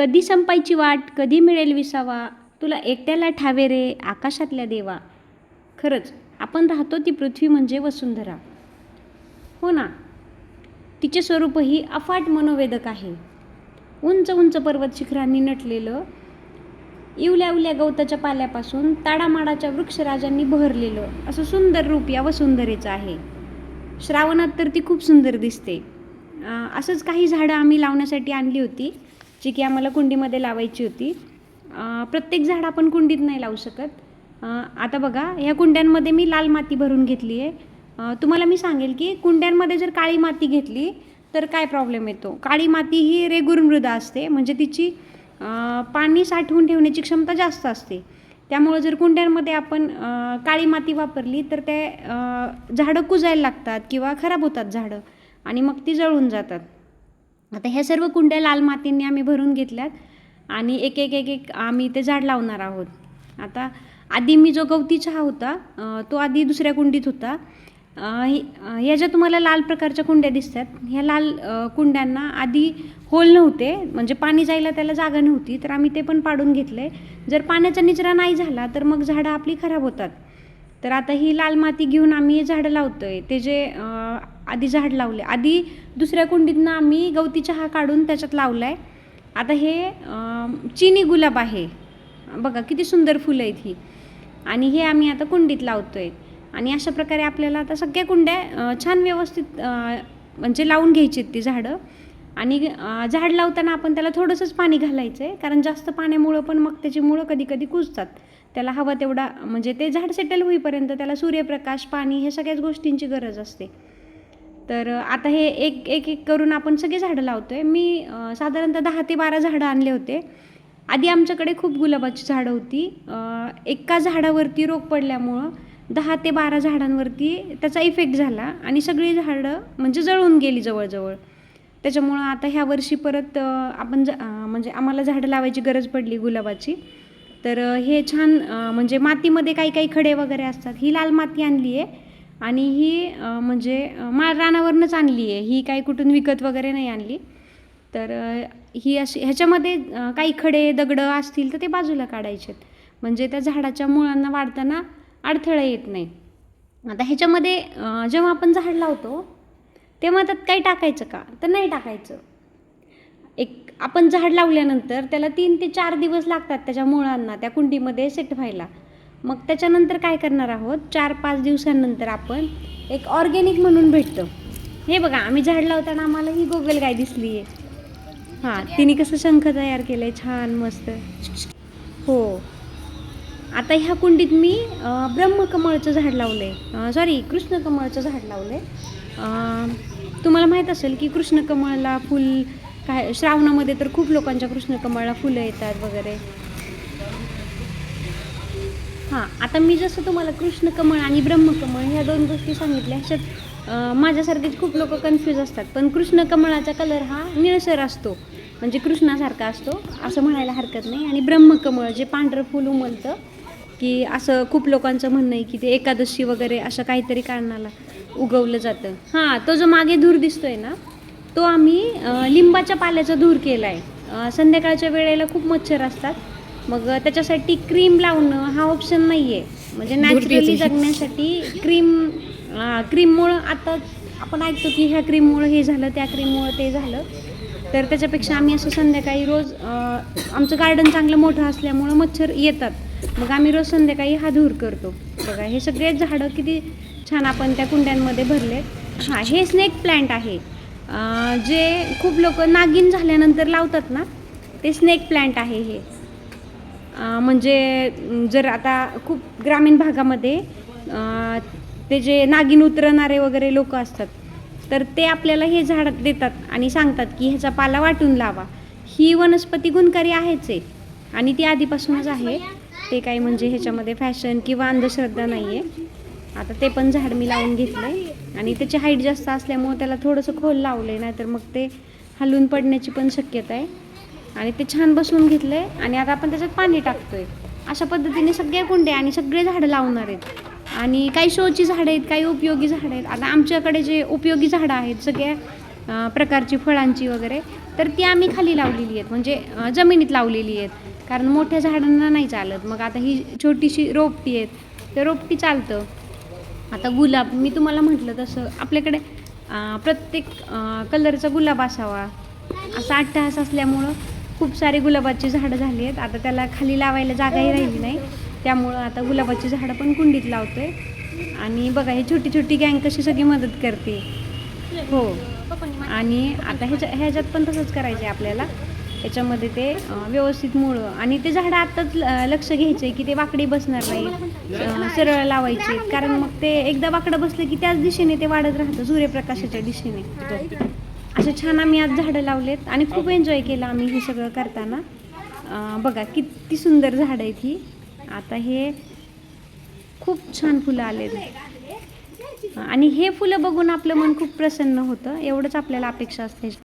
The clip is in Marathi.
कधी संपायची वाट कधी मिळेल विसावा? तुला एकट्याला ठावे रे आकाशातल्या देवा. खरंच आपण राहतो ती पृथ्वी म्हणजे वसुंधरा. हो ना? तिचे स्वरूपही अफाट मनोवेदक आहे. उंच उंच पर्वत शिखरांनी नटलेलं इवल्या इवल्या गवताच्या पाल्यापासून ताडामाडाच्या वृक्षराजांनी बहरलेलं असं सुंदर रूप या वसुंधरेचं आहे. श्रावणात तर ती खूप सुंदर दिसते. असंच काही झाडं आम्ही लावण्यासाठी आणली होती. जी की आम्हाला कुंडीमध्ये लावायची होती. प्रत्येक झाड आपण कुंडीत नाही लावू शकत. आता बघा ह्या कुंड्यांमध्ये मी लाल माती भरून घेतली आहे. तुम्हाला मी सांगेल की कुंड्यांमध्ये जर काळी माती घेतली तर काय प्रॉब्लेम येतो? काळी माती ही रेगुर मृदा असते. म्हणजे तिची पाणी साठवून ठेवण्याची क्षमता जास्त असते. त्यामुळं जर कुंड्यांमध्ये आपण काळी माती वापरली तर ते झाडं कुजायला लागतात किंवा खराब होतात झाडं आणि मग ती जळून जातात. आता ह्या सर्व कुंड्या लाल मातींनी आम्ही भरून घेतल्यात आणि एक एक एक एक आम्ही ते झाड लावणार आहोत. आता आधी मी जो गवती चहा होता तो आधी दुसऱ्या कुंडीत होता. ह्या ज्या तुम्हाला लाल प्रकारच्या कुंड्या दिसतात ह्या लाल कुंड्यांना आधी होल नव्हते म्हणजे पाणी जायला त्याला जागा नव्हती तर आम्ही ते पण पाडून घेतले. जर पाण्याचा निचरा नाही झाला तर मग झाडं आपली खराब होतात. तर आता ही लाल माती घेऊन आम्ही हे झाडं लावतो आहे ते जे आधी झाड लावले. आधी दुसऱ्या कुंडीतनं आम्ही गवती चहा काढून त्याच्यात लावला आहे आता हे चिनी गुलाब आहे. बघा किती सुंदर फुलं आहेत ही. आणि हे आम्ही आता कुंडीत लावतो आहे आणि अशा प्रकारे आपल्याला आता सगळ्या कुंड्या छान व्यवस्थित म्हणजे लावून घ्यायची आहेत ती झाडं. आणि झाड लावताना आपण त्याला थोडंसंच पाणी घालायचं आहे कारण जास्त पाण्यामुळं पण मग त्याची मुळं कधी कधी कुजतात. त्याला हवा तेवढा म्हणजे ते झाड सेटल होईपर्यंत त्याला सूर्यप्रकाश पाणी हे सगळ्याच गोष्टींची गरज असते. तर आता हे एक एक एक करून आपण सगळे झाडं लावतो आहे मी साधारणतः दहा ते बारा झाडं आणले होते. आधी आमच्याकडे खूप गुलाबाची झाडं होती. एका झाडावरती रोग पडल्यामुळं दहा ते बारा झाडांवरती त्याचा इफेक्ट झाला आणि सगळी झाडं म्हणजे जळून गेली जवळजवळ. त्याच्यामुळं आता ह्या वर्षी परत आपण ज म्हणजे आम्हाला झाडं लावायची गरज पडली गुलाबाची. तर हे छान म्हणजे मातीमध्ये काही काही खडे वगैरे असतात. ही लाल माती आणली आहे आणि ही म्हणजे मा माळ रानावरनंच आणली आहे. ही काही कुठून विकत वगैरे नाही आणली. तर ही अशी ह्याच्यामध्ये काही खडे दगडं असतील तर ते बाजूला काढायचे म्हणजे त्या झाडाच्या मुळांना वाढताना अडथळा येत नाही. आता ह्याच्यामध्ये जेव्हा आपण झाड लावतो तेव्हा त्यात काही टाकायचं का? तर नाही टाकायचं. एक आपण झाड लावल्यानंतर त्याला तीन ते चार दिवस लागतात त्याच्या मुळांना त्या कुंडीमध्ये सेट व्हायला. मग त्याच्यानंतर काय करणार आहोत? चार पाच दिवसांनंतर आपण एक ऑर्गॅनिक म्हणून भेटतं. हे बघा आम्ही झाड लावताना आम्हाला ही गोगल गाय दिसली आहे हां तिने कसं शंख तयार केलं आहे छान मस्त. हो. आता ह्या कुंडीत मी ब्रह्मकमळचं झाड लावलं आहे सॉरी कृष्णकमळचं झाड लावलं आहे तुम्हाला माहीत असेल की कृष्णकमळला फुल काय श्रावणामध्ये तर खूप लोकांच्या कृष्णकमळला फुलं येतात वगैरे. हां आता मी जसं तुम्हाला कृष्णकमळ आणि ब्रह्मकमळ ह्या दोन गोष्टी सांगितल्या. ह्याच्यात माझ्यासारखेच खूप लोक कन्फ्यूज असतात. पण कृष्णकमळाचा कलर हा निळसर असतो. म्हणजे कृष्णासारखा असतो असं म्हणायला हरकत नाही. आणि ब्रह्मकमळ जे पांढरं फुल उमलतं की असं खूप लोकांचं म्हणणं आहे की ते एकादशी वगैरे असं काहीतरी कारणाला उगवलं जातं. हां तो जो मागे धूर दिसतोय ना तो आम्ही लिंबाच्या पाल्याचा धूर केला आहे संध्याकाळच्या वेळेला खूप मच्छर असतात. मग त्याच्यासाठी क्रीम लावणं हा ऑप्शन नाही आहे म्हणजे नॅचरली जगण्यासाठी क्रीम क्रीममुळं आता आपण ऐकतो की ह्या क्रीममुळं हे झालं त्या क्रीममुळं ते झालं. तर त्याच्यापेक्षा आम्ही असं संध्याकाळी रोज आमचं गार्डन चांगलं मोठं असल्यामुळं मच्छर येतात. मग आम्ही रोज संध्याकाळी हा धूर करतो. बघा हे सगळे झाडं किती छान आपण त्या कुंड्यांमध्ये भरले. हां हे स्नेक प्लांट आहे. जे खूप लोक नागिन झाल्यानंतर लावतात ना ते स्नेक प्लांट आहे हे. म्हणजे जर आता खूप ग्रामीण भागामध्ये ते जे नागिन उतरणारे वगैरे लोक असतात तर ते आपल्याला हे झाड देतात आणि सांगतात की ह्याचा पाला वाटून लावा. ही वनस्पती गुणकारी आहेच आहे. आणि ती आधीपासूनच आहे. ते काही म्हणजे ह्याच्यामध्ये फॅशन किंवा अंधश्रद्धा नाही आहे आता ते पण झाड मी लावून घेतलं आहे आणि त्याची हाईट जास्त असल्यामुळे त्याला थोडंसं खोल लावलं आहे नाहीतर मग ते हलून पडण्याची पण शक्यता आहे. आणि ते छान बसवून घेतलं आहे आणि आता आपण त्याच्यात पाणी टाकतोय. अशा पद्धतीने सगळ्या कुंड्या आणि सगळे झाडं लावणार आहेत. आणि काही शोची झाडं आहेत काही उपयोगी झाडं आहेत. आता आमच्याकडे जे उपयोगी झाडं आहेत सगळ्या प्रकारची फळांची वगैरे तर ती आम्ही खाली लावलेली आहेत. म्हणजे जमिनीत लावलेली आहेत. कारण मोठ्या झाडांना नाही चालत. मग आता ही छोटीशी रोपटी आहेत. तर रोपटी चालतं. आता गुलाब मी तुम्हाला म्हटलं तसं आपल्याकडे प्रत्येक कलरचा गुलाब असावा. असा अट्टहास असल्यामुळं खूप सारे गुलाबाची झाडं झाली आहेत. आता त्याला खाली लावायला जागाही राहिली नाही. त्यामुळं आता गुलाबाची झाडं पण कुंडीत लावतोय. आणि बघा ही छोटी छोटी गँग कशी सगळी मदत करते. हो. आणि आता ह्याच्या ह्याच्यात पण तसंच करायचं आहे आपल्याला. याच्यामध्ये ते व्यवस्थित मुळं. आणि ते झाडं आत्ताच ल- लक्ष घ्यायचे की ते वाकडी बसणार नाही. सरळ लावायचे. कारण मग ते एकदा वाकडं बसलं की त्याच दिशेने ते वाढत राहतं सूर्यप्रकाशाच्या दिशेने. असे छान आम्ही आज झाडं लावलेत आणि खूप एन्जॉय केलं आम्ही हे सगळं करताना. बघा किती सुंदर झाडं आहेत ही. आता हे खूप छान फुलं आलेत आणि हे फुलं बघून आपलं मन खूप प्रसन्न होतं. एवढंच आपल्याला अपेक्षा असते.